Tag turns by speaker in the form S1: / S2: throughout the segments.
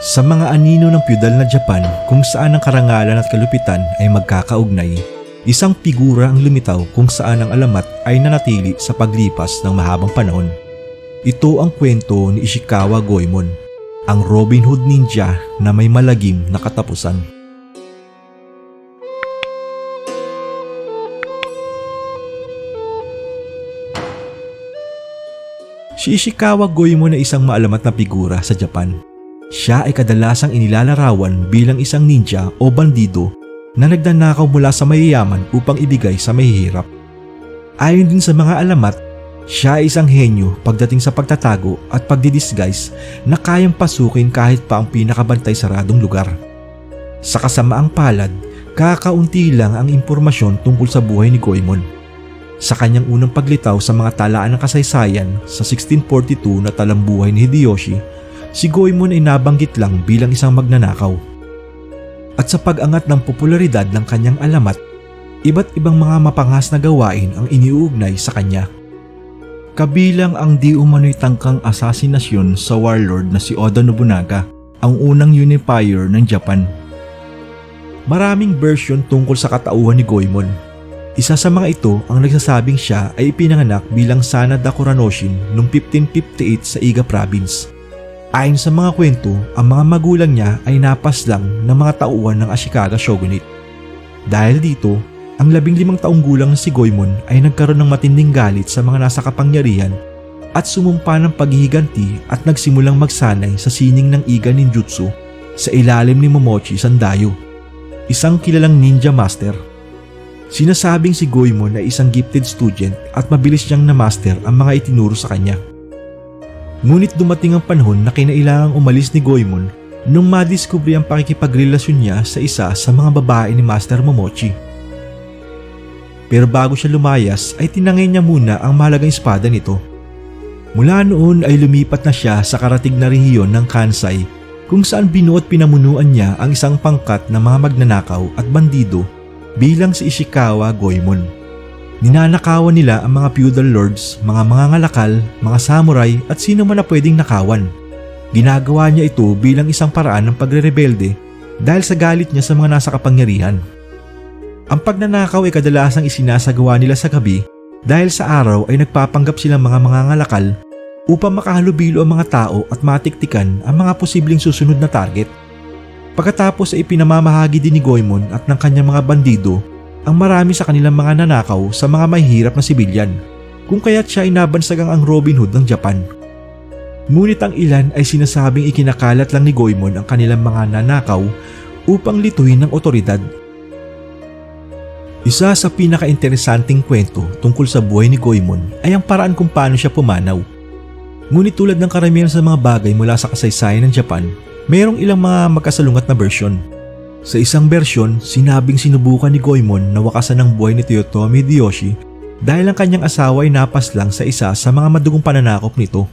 S1: Sa mga anino ng feudal na Japan kung saan ang karangalan at kalupitan ay magkakaugnay, isang figura ang lumitaw kung saan ang alamat ay nanatili sa paglipas ng mahabang panahon. Ito ang kwento ni Ishikawa Goemon, ang Robin Hood ninja na may malagim na katapusan. Si Ishikawa Goemon ay isang maalamat na figura sa Japan. Siya ay kadalasang inilalarawan bilang isang ninja o bandido na nagnanakaw mula sa mayayaman upang ibigay sa mahihirap. Ayon din sa mga alamat, siya ay isang henyo pagdating sa pagtatago at pagdidisguise na kayang pasukin kahit pa ang pinakabantay saradong lugar. Sa kasamaang palad, kakaunti lang ang impormasyon tungkol sa buhay ni Goemon. Sa kanyang unang paglitaw sa mga talaan ng kasaysayan sa 1642 na talambuhay ni Hideyoshi, si Goemon ay nabanggit lang bilang isang magnanakaw. At sa pag-angat ng popularidad ng kanyang alamat, iba't ibang mga mapangas na gawain ang iniuugnay sa kanya. Kabilang ang di umano'y tangkang asasinasyon sa warlord na si Oda Nobunaga, ang unang unifier ng Japan. Maraming version tungkol sa katauhan ni Goemon. Isa sa mga ito ang nagsasabing siya ay ipinanganak bilang Sanada Kuranoshin noong 1558 sa Iga Province. Ayon sa mga kwento, ang mga magulang niya ay napaslang ng mga tauhan ng Ashikaga Shogunate. Dahil dito, ang labing limang taong gulang na si Goemon ay nagkaroon ng matinding galit sa mga nasa kapangyarihan at sumumpa ng paghihiganti at nagsimulang magsanay sa sining ng Iga Ninjutsu sa ilalim ni Momochi Sandayo, isang kilalang ninja master. Sinasabing si Goemon ay isang gifted student at mabilis niyang na-master ang mga itinuro sa kanya. Ngunit dumating ang panahon na kinailangang umalis ni Goemon nung madiskubre ang pakikipagrelasyon niya sa isa sa mga babae ni Master Momochi. Pero bago siya lumayas ay tinangay niya muna ang mahalagang espada nito. Mula noon ay lumipat na siya sa karatig na rehiyon ng Kansai kung saan binuot pinamunuan niya ang isang pangkat ng mga magnanakaw at bandido bilang si Ishikawa Goemon. Ninanakawan nila ang mga feudal lords, mga mangangalakal, mga samurai at sino man na pwedeng nakawan. Ginagawa niya ito bilang isang paraan ng pagre-rebelde dahil sa galit niya sa mga nasa kapangyarihan. Ang pagnanakaw ay kadalasang isinasagawa nila sa gabi dahil sa araw ay nagpapanggap silang mga mangangalakal upang makahalubilo ang mga tao at matiktikan ang mga posibleng susunod na target. Pagkatapos ay pinamamahagi din ni Goemon at ng kanyang mga bandido ang marami sa kanilang mga nanakaw sa mga mahihirap na sibilyan kung kaya't siya ay nabansagang ang Robin Hood ng Japan. Ngunit ang ilan ay sinasabing ikinakalat lang ni Goemon ang kanilang mga nanakaw upang lituhin ng otoridad. Isa sa pinaka-interesanting kwento tungkol sa buhay ni Goemon ay ang paraan kung paano siya pumanaw. Ngunit tulad ng karamihan sa mga bagay mula sa kasaysayan ng Japan, mayroong ilang mga magkasalungat na bersyon. Sa isang bersyon, sinabing sinubukan ni Goemon na wakasan ang buhay ni Toyotomi Hideyoshi dahil ang kanyang asawa ay napaslang sa isa sa mga madugong pananakop nito.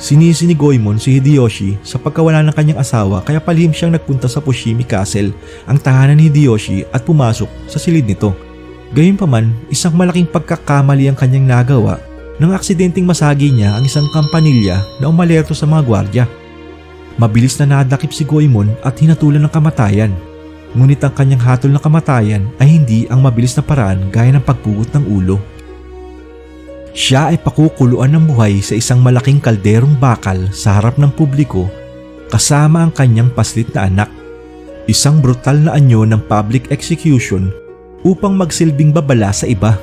S1: Sinisi ni Goemon si Hideyoshi sa pagkawala ng kanyang asawa kaya palihim siyang nagpunta sa Fushimi Castle, ang tahanan ni Hideyoshi at pumasok sa silid nito. Gayunpaman, isang malaking pagkakamali ang kanyang nagawa nang aksidenteng masagi niya ang isang kampanilya na umalerto sa mga gwardya. Mabilis na nadakip si Goemon at hinatulan ng kamatayan. Ngunit ang kanyang hatol na kamatayan ay hindi ang mabilis na paraan gaya ng pagpugot ng ulo. Siya ay pakukuluan ng buhay sa isang malaking kalderong bakal sa harap ng publiko kasama ang kanyang paslit na anak. Isang brutal na anyo ng public execution upang magsilbing babala sa iba.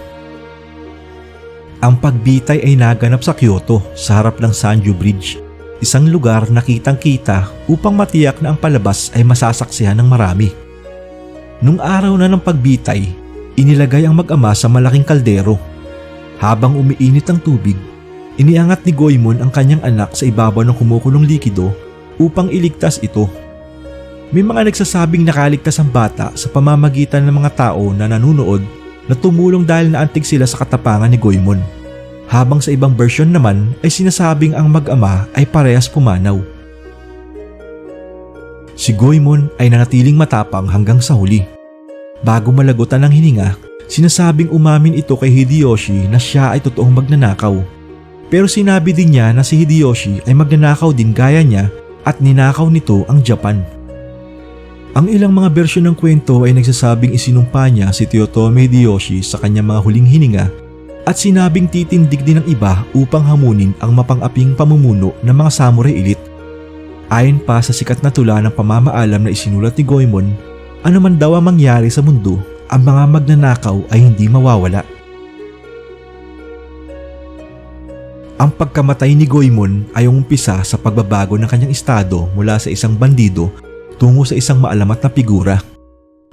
S1: Ang pagbitay ay naganap sa Kyoto sa harap ng Sanju Bridge, isang lugar na kitang-kita upang matiyak na ang palabas ay masasaksihan ng marami. Nung araw na ng pagbitay, inilagay ang mag-ama sa malaking kaldero. Habang umiinit ang tubig, iniangat ni Goemon ang kanyang anak sa ibabaw ng kumukulong likido upang iligtas ito. May mga nagsasabing nakaligtas ang bata sa pamamagitan ng mga tao na nanunood na tumulong dahil naantig sila sa katapangan ni Goemon. Habang sa ibang version naman ay sinasabing ang mag-ama ay parehas pumanaw. Si Goemon ay nanatiling matapang hanggang sa huli. Bago malagutan ng hininga, sinasabing umamin ito kay Hideyoshi na siya ay totoong magnanakaw. Pero sinabi din niya na si Hideyoshi ay magnanakaw din gaya niya at ninakaw nito ang Japan. Ang ilang mga bersyon ng kwento ay nagsasabing isinumpa niya si Toyotomi Hideyoshi sa kanyang mga huling hininga at sinabing titindig din ng iba upang hamunin ang mapang-aping pamumuno ng mga samurai elite. Ayon pa sa sikat na tula ng pamamaalam na isinulat ni Goemon, ano man daw ang mangyari sa mundo, ang mga magnanakaw ay hindi mawawala. Ang pagkamatay ni Goemon ay umpisa sa pagbabago ng kanyang estado mula sa isang bandido tungo sa isang maalamat na figura.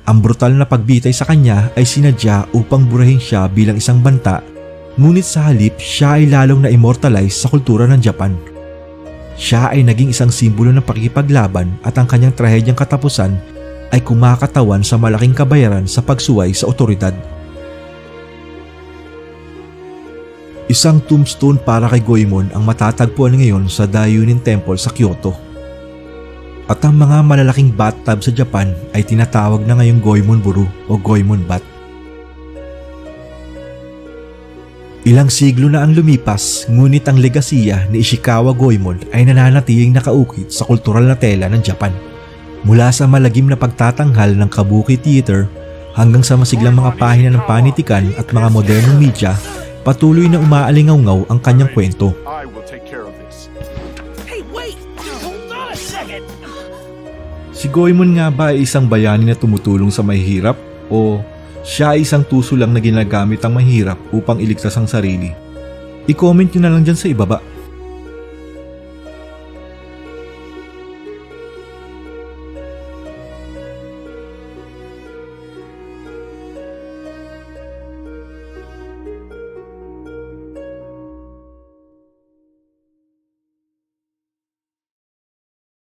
S1: Ang brutal na pagbitay sa kanya ay sinadya upang burahin siya bilang isang banta, ngunit sa halip siya ay lalong na-immortalize sa kultura ng Japan. Siya ay naging isang simbolo ng pakikipaglaban at ang kanyang trahedyang katapusan ay kumakatawan sa malaking kabayaran sa pagsuway sa otoridad. Isang tombstone para kay Goemon ang matatagpuan ngayon sa Dayunin Temple sa Kyoto. At ang mga malalaking bathtub sa Japan ay tinatawag na ngayong Goemon Buru o Goemon Bath. Ilang siglo na ang lumipas, ngunit ang legasiya ni Ishikawa Goemon ay nananatiling nakaukit sa kultural na tela ng Japan. Mula sa malagim na pagtatanghal ng Kabuki Theater hanggang sa masiglang mga pahina ng panitikan at mga modernong media, patuloy na umaalingaw ang kanyang kwento. Si Goemon nga ba ay isang bayani na tumutulong sa mahihirap o siya ay isang tuso lang na ginagamit ang mahirap upang iligtas ang sarili? I-comment nyo na lang dyan sa ibaba.